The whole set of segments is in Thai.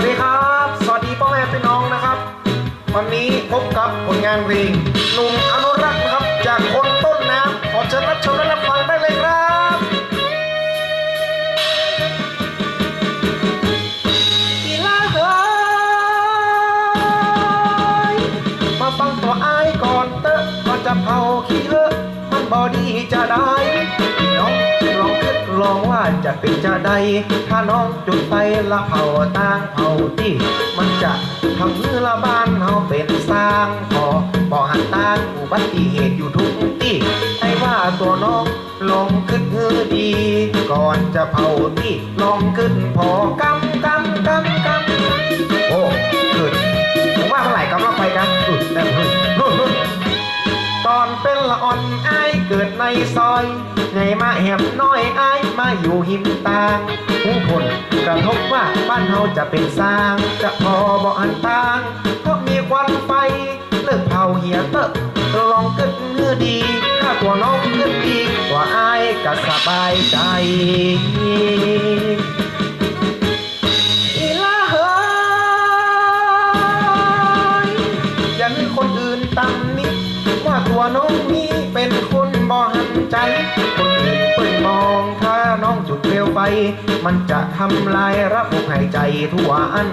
วัสดีครับ สวัสดีพ่อแม่พี่น้องนะครับ วันนี้พบกับผลงานเพลงหนุ่มอนุรักษ์นะครับ จากคนต้นน้ำขอเชิญรับชมและรับฟังได้เลยครับอีลาเฮ้ยมาฟังตัวอายก่อนเตอะก่อนจะเผาขี้เลอะมันบอดีจะได้ ลองคิดลองว่าจะเป็นจะใด ถ้าน้องจุดไฟละเผาต่างเผาที่ มันจะทำมือละบ้านเฮาเป็นสร้างพอบอกหันตางอุบัติเหตุอยู่ทุกที่ให้ว่าตัวน้องลองขึ้นเฮือดี ก่อนจะเผาที่ลองขึ้นพอกำ อ่อนอายเกิดในซอยไงมาแหบน้อยอายมาอยู่หิมตาผู้คนกระทบว่าบ้านเฮาจะเป็นสร้าง จะพอบ่อันตางเพราะมีควันไฟ เลิกเผาเหียเตอะลองกึดเนื้อดีถ้าตัวน้องกึดดีกว่าอายก็สบายใจ คนอื่นเปิดมองถ้าน้องจุดเปลวไฟ มันจะทำลายระบบหายใจทั่วอัน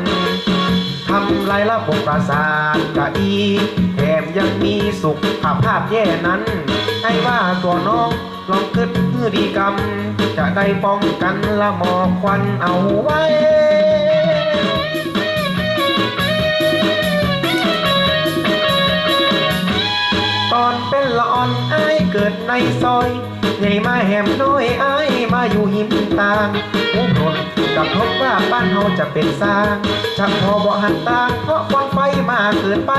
ทำลายระบบประสาทกะอีแถมยังมีสุขภาพภาพแย่นั้น ให้ว่าตัวน้องลองคิดพื่อดีกรรม จะได้ป้องกันละหมอกควันเอาไว้ตอนเป็นละอ่อนอ เกิดในซอย ใหญ่มาแหมน้อยอายมาอยู่หิมตางหูพลกระทบว่าบ้านเฮาจะเป็นสร้างจะพอบ่หันตาเพราะควันไฟมาเกินไป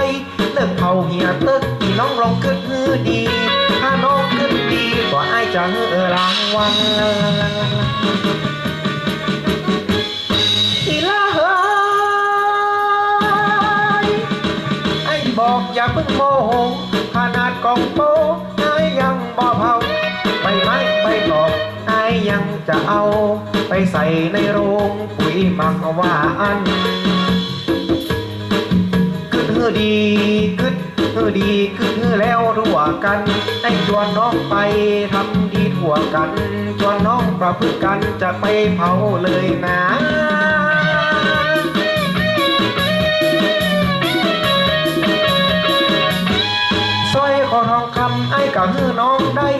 เลิกเผาเหียตึกที่น้องลองขึ้นฮือดี ถ้าน้องขึ้นดีก็อายจะเฮือรางวัลอีลาเฮ้ยไอ้บอกอย่าเพิ่งโมโหขนาดกองโต จะเอาไปใส่ในโรงปุ๋ยมักว่าอันกึดเฮือดีกึดเฮือดีกึดเฮือแล้วรั่วกันไอ้ชวนน้องไปทำดีทั่วกันชวนน้องประพฤติกันจะไปเผาเลยนะสร้อยคอทองคำไอ้กับเฮือน้องได้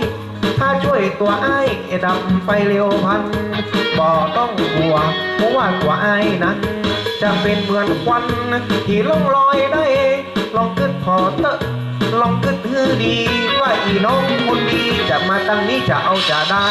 ถ้าช่วยตัวไอ้ดับไฟเร็วพันบ่ต้องกลัวเพราะว่าตัวไอ้นั้นจะเป็นเหมือนควันที่ล่องลอยได้ ลองกึดพอเตอะลองกึดฮือดี ว่าอีน้องคนดีจะมาตั้งนี้จะเอาจะได้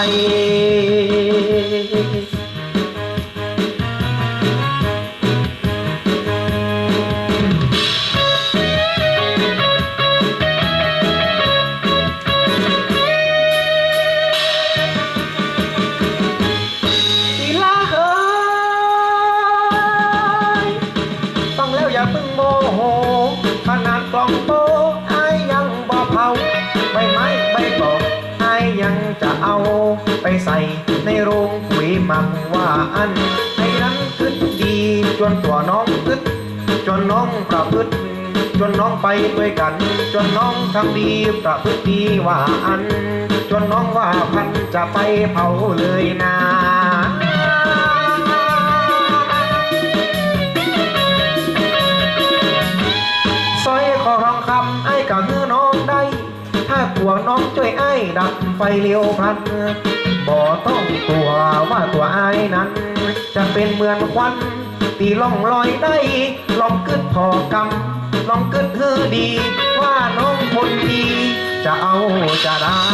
ไปใส่ในโรงปุ๋ยมักว่าอันไอ้นั้นคึดดี จนตัวน้องคึดจนน้องประพฤติจนน้องไปด้วยกัน จนน้องทำดีประพฤติดีว่าอัน จนน้องว่าพันจะไปเผาเลยนะสร้อยคอทองคำไอ้กับฮือน้องได้ ถ้ากลัวน้องช่วยไอ้ดับไฟเลี้ยวพัน บ่ต้องกลัวว่าตัวไอ้นั้น จะเป็นเหมือนควันตีล่องลอยได้ลองกึดพอกำลองกึดฮือดี ว่าน้องคนดี จะเอาจะได้